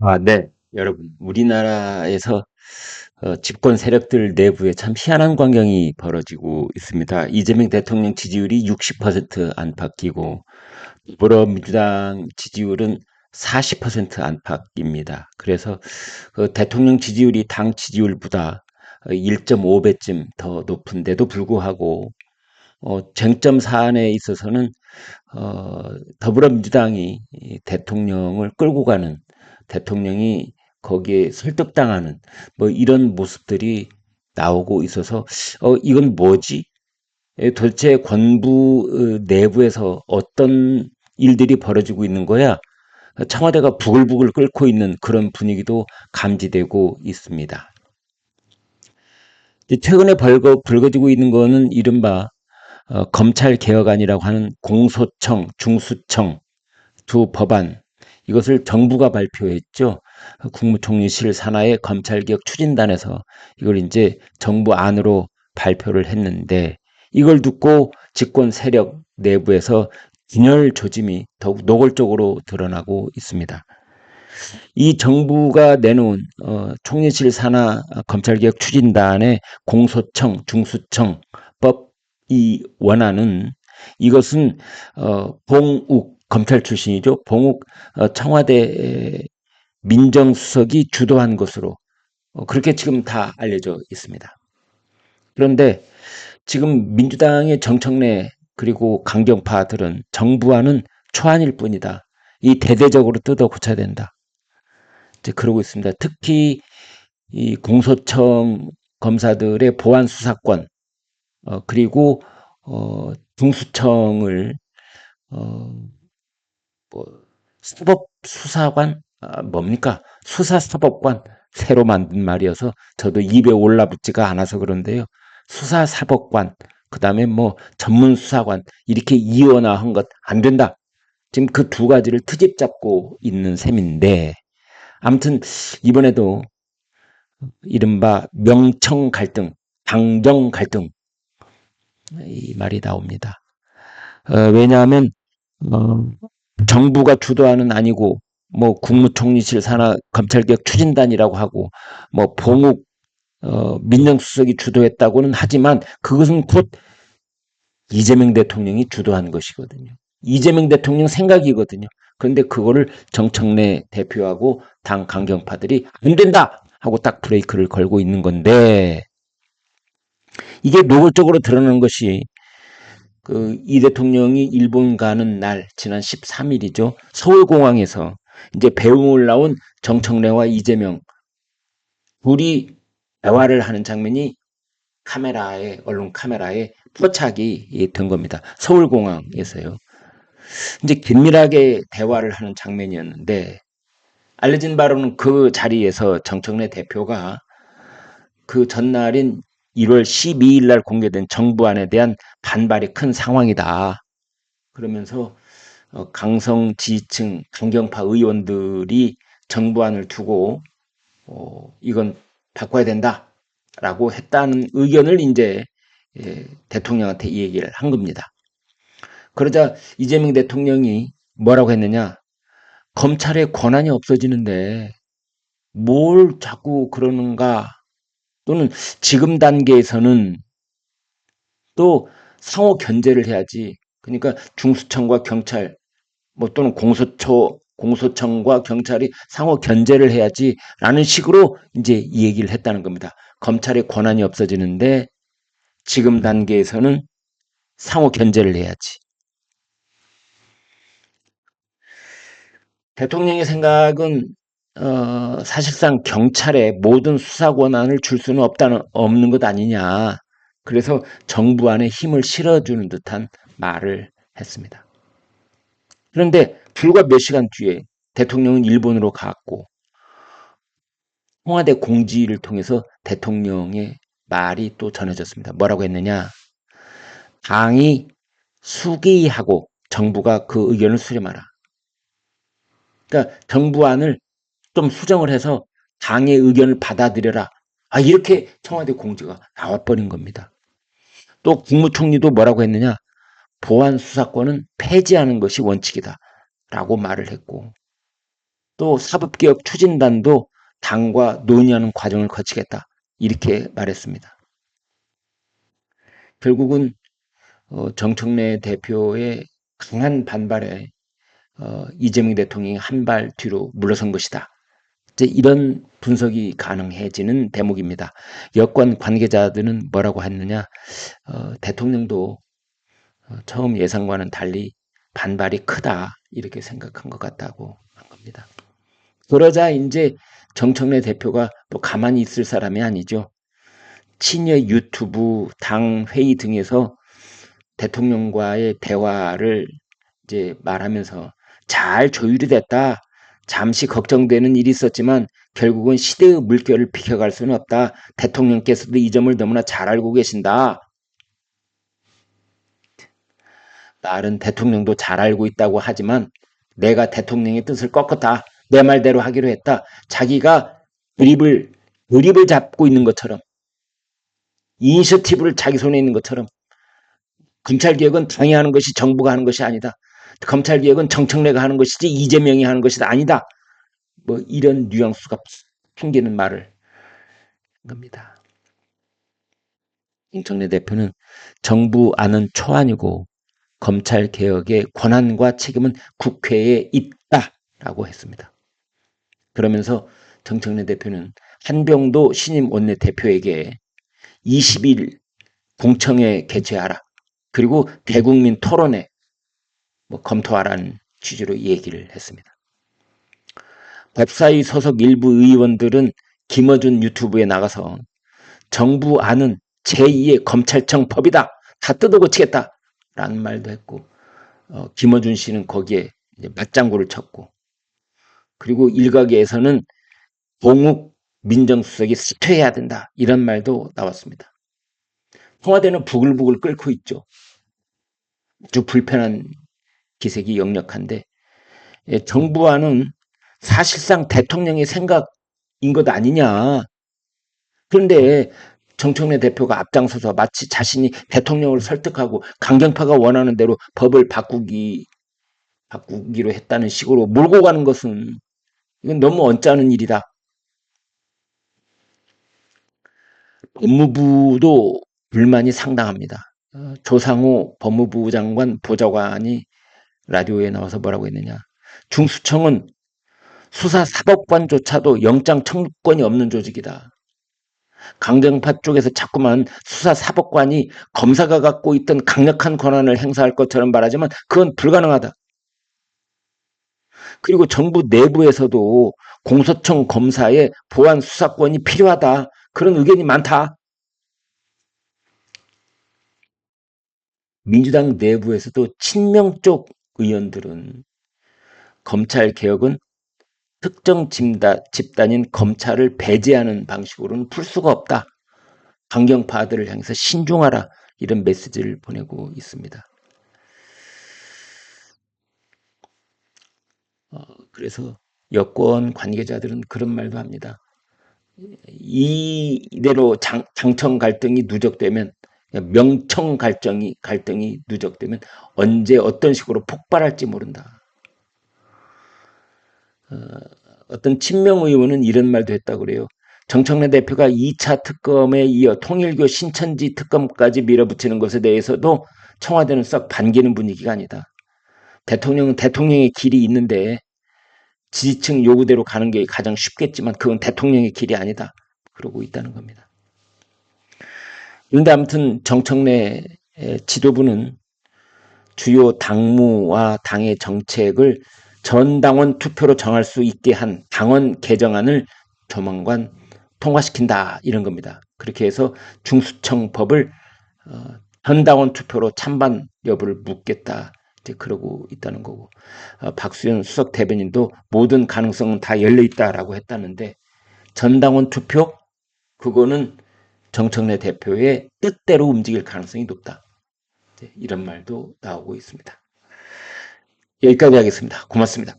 아, 네. 여러분, 우리나라에서 어, 집권 세력들 내부에 참 희한한 광경이 벌어지고 있습니다. 이재명 대통령 지지율이 60% 안팎이고 더불어민주당 지지율은 40% 안팎입니다. 그래서 그 대통령 지지율이 당 지지율보다 1.5배쯤 더 높은데도 불구하고 어, 쟁점 사안에 있어서는 어, 더불어민주당이 대통령을 끌고 가는 대통령이 거기에 설득당하는 뭐 이런 모습들이 나오고 있어서 어 이건 뭐지? 에, 도대체 권부 어, 내부에서 어떤 일들이 벌어지고 있는 거야? 청와대가 부글부글 끓고 있는 그런 분위기도 감지되고 있습니다. 최근에 벌거, 불거지고 있는 거는 이른바 어, 검찰 개혁안이라고 하는 공소청, 중수청 두 법안 이것을 정부가 발표했죠. 국무총리실 산하의 검찰개혁 추진단에서 이걸 이제 정부 안으로 발표를 했는데 이걸 듣고 집권 세력 내부에서 균열 조짐이 더욱 노골적으로 드러나고 있습니다. 이 정부가 내놓은 어, 총리실 산하 검찰개혁 추진단의 공소청, 중수청 법 이 원하는 이것은 어, 봉욱 검찰 출신이죠. 봉욱 어, 청와대 민정수석이 주도한 것으로 어, 그렇게 지금 다 알려져 있습니다. 그런데 지금 민주당의 정청래 그리고 강경파들은 정부와는 초안일 뿐이다. 이 대대적으로 뜯어 고쳐야 된다. 이제 그러고 있습니다. 특히 이 공소청 검사들의 보안 수사권 어, 그리고 어, 중수청을 어, 뭐 수법 수사관 아, 뭡니까 수사 사법관 새로 만든 말이어서 저도 입에 올라붙지가 않아서 그런데요. 수사 사법관 그 다음에 뭐 전문 수사관 이렇게 이원화한 것 안 된다. 지금 그 두 가지를 트집 잡고 있는 셈인데 아무튼 이번에도 이른바 명청 갈등, 당정 갈등 이 말이 나옵니다. 어, 왜냐하면 어, 정부가 주도하는 아니고 뭐 국무총리실 산하 검찰개혁 추진단이라고 하고 뭐 봉욱 어, 민정수석이 주도했다고는 하지만 그것은 곧 이재명 대통령이 주도한 것이거든요. 이재명 대통령 생각이거든요. 그런데 그거를 정청래 대표하고 당 강경파들이 안 된다 하고 딱 브레이크를 걸고 있는 건데 이게 노골적으로 드러나는 것이 그 이 대통령이 일본 가는 날 지난 13일이죠. 서울공항에서 이제 배웅을 나온 정청래와 이재명 둘이 대화를 하는 장면이 카메라에 언론 카메라에 포착이 된 겁니다. 서울공항에서요. 이제 긴밀하게 대화를 하는 장면이었는데 알려진 바로는 그 자리에서 정청래 대표가 그 전날인 1월 12일 날 공개된 정부안에 대한 반발이 큰 상황이다. 그러면서 어, 강성 지지층 강경파 의원들이 정부안을 두고 어, 이건 바꿔야 된다라고 했다는 의견을 이제 예, 대통령한테 얘기를 한 겁니다. 그러자 이재명 대통령이 뭐라고 했느냐? 검찰의 권한이 없어지는데 뭘 자꾸 그러는가? 또는 지금 단계에서는 또 상호 견제를 해야지. 그러니까 중수청과 경찰 뭐 또는 공소처 공소청과 경찰이 상호 견제를 해야지라는 식으로 이제 이 얘기를 했다는 겁니다. 검찰의 권한이 없어지는데 지금 단계에서는 상호 견제를 해야지. 대통령의 생각은 어, 사실상 경찰에 모든 수사 권한을 줄 수는 없다는 없는 것 아니냐. 그래서 정부 안에 힘을 실어주는 듯한 말을 했습니다. 그런데 불과 몇 시간 뒤에 대통령은 일본으로 갔고 청와대 공지를 통해서 대통령의 말이 또 전해졌습니다. 뭐라고 했느냐? 당이 수기하고 정부가 그 의견을 수렴하라. 그러니까 정부안을 좀 수정을 해서 당의 의견을 받아들여라. 아, 이렇게 청와대 공지가 나와버린 겁니다. 또 국무총리도 뭐라고 했느냐? 보안 수사권은 폐지하는 것이 원칙이다. 라고 말을 했고, 또 사법개혁 추진단도 당과 논의하는 과정을 거치겠다. 이렇게 말했습니다. 결국은 어, 정청래 대표의 강한 반발에 어, 이재명 대통령이 한 발 뒤로 물러선 것이다. 이제 이런 분석이 가능해지는 대목입니다. 여권 관계자들은 뭐라고 했느냐? 어, 대통령도 어, 처음 예상과는 달리 반발이 크다 이렇게 생각한 것 같다고 한 겁니다. 그러자 이제 정청래 대표가 또 가만히 있을 사람이 아니죠. 친여 유튜브, 당 회의 등에서 대통령과의 대화를 이제 말하면서 잘 조율이 됐다. 잠시 걱정되는 일이 있었지만 결국은 시대의 물결을 비켜갈 수는 없다. 대통령께서도 이 점을 너무나 잘 알고 계신다. 말은 대통령도 잘 알고 있다고 하지만 내가 대통령의 뜻을 꺾었다. 내 말대로 하기로 했다. 자기가 그립을 그립을 잡고 있는 것처럼 이니셔티브를 자기 손에 있는 것처럼 검찰개혁은 당이 하는 것이 정부가 하는 것이 아니다. 검찰 개혁은 정청래가 하는 것이지 이재명이 하는 것이 아니다. 뭐 이런 뉘앙스가 풍기는 말을 한 겁니다. 홍청래 대표는 정부 안은 초안이고 검찰 개혁의 권한과 책임은 국회에 있다라고 했습니다. 그러면서 정청래 대표는 한병도 신임 원내대표에게 20일 공청회 개최하라. 그리고 대국민 토론회 뭐 검토하라는 취지로 얘기를 했습니다. 법사위 소속 일부 의원들은 김어준 유튜브에 나가서 정부 안은 제2의 검찰청 법이다. 다 뜯어고치겠다. 라는 말도 했고 어, 김어준 씨는 거기에 맞장구를 쳤고 그리고 일각에서는 봉욱 민정수석이 사퇴해야 된다. 이런 말도 나왔습니다. 청와대는 부글부글 끓고 있죠. 아주 불편한 기색이 역력한데 예, 정부와는 사실상 대통령의 생각인 것 아니냐. 그런데 정청래 대표가 앞장서서 마치 자신이 대통령을 설득하고 강경파가 원하는 대로 법을 바꾸기 바꾸기로 했다는 식으로 몰고 가는 것은 이건 너무 언짢은 일이다. 법무부도 불만이 상당합니다. 어, 조상호 법무부 장관 보좌관이 라디오에 나와서 뭐라고 했느냐. 중수청은 수사 사법관조차도 영장 청구권이 없는 조직이다. 강경파 쪽에서 자꾸만 수사 사법관이 검사가 갖고 있던 강력한 권한을 행사할 것처럼 말하지만 그건 불가능하다. 그리고 정부 내부에서도 공소청 검사의 보안 수사권이 필요하다. 그런 의견이 많다. 민주당 내부에서도 친명 쪽 의원들은 검찰 개혁은 특정 집단인 검찰을 배제하는 방식으로는 풀 수가 없다. 강경파들을 향해서 신중하라 이런 메시지를 보내고 있습니다. 어, 그래서 여권 관계자들은 그런 말도 합니다. 이대로 장, 장청 갈등이 누적되면 명청 갈등이 갈등이 누적되면 언제 어떤 식으로 폭발할지 모른다. 어, 떤 친명 의원은 이런 말도 했다고 그래요. 정청래 대표가 2차 특검에 이어 통일교 신천지 특검까지 밀어붙이는 것에 대해서도 청와대는 썩 반기는 분위기가 아니다. 대통령은 대통령의 길이 있는데 지지층 요구대로 가는 게 가장 쉽겠지만 그건 대통령의 길이 아니다. 그러고 있다는 겁니다. 그런데 아무튼 정청래 지도부는 주요 당무와 당의 정책을 전 당원 투표로 정할 수 있게 한 당원 개정안을 조만간 통과시킨다 이런 겁니다. 그렇게 해서 중수청법을 어, 전당원 투표로 찬반 여부를 묻겠다 이제 그러고 있다는 거고 어, 박수현 수석 대변인도 모든 가능성은 다 열려 있다라고 했다는데 전 당원 투표 그거는 정청래 대표의 뜻대로 움직일 가능성이 높다. 이런 말도 나오고 있습니다. 여기까지 하겠습니다. 고맙습니다.